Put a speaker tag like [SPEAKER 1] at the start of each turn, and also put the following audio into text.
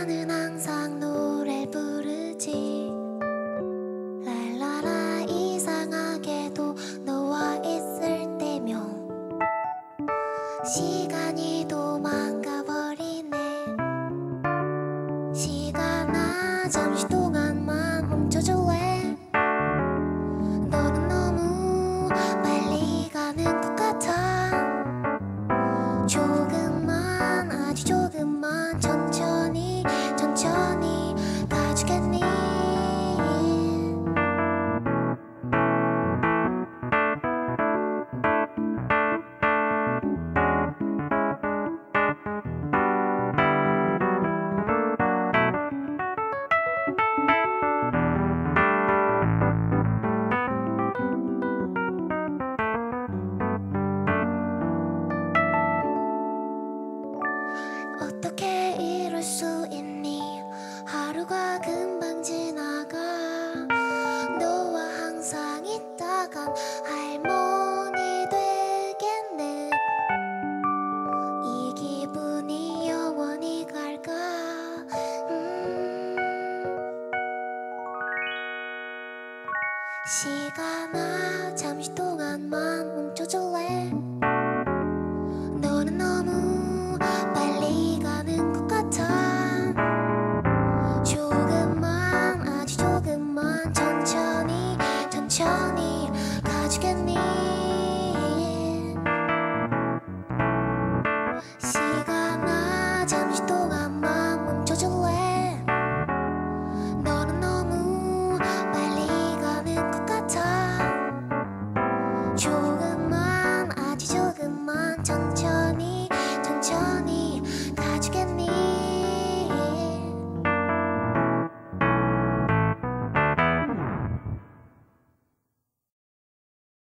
[SPEAKER 1] 나는 항상 노래 부르지. 랄라라 이상하게도 너와 있을 때면 시간이 도망 수 있니? 하루가 금방 지나가. 너와 항상 있다간 할머니 되겠네. 이 기분이 영원히 갈까? 음. 시간아 잠시 동안만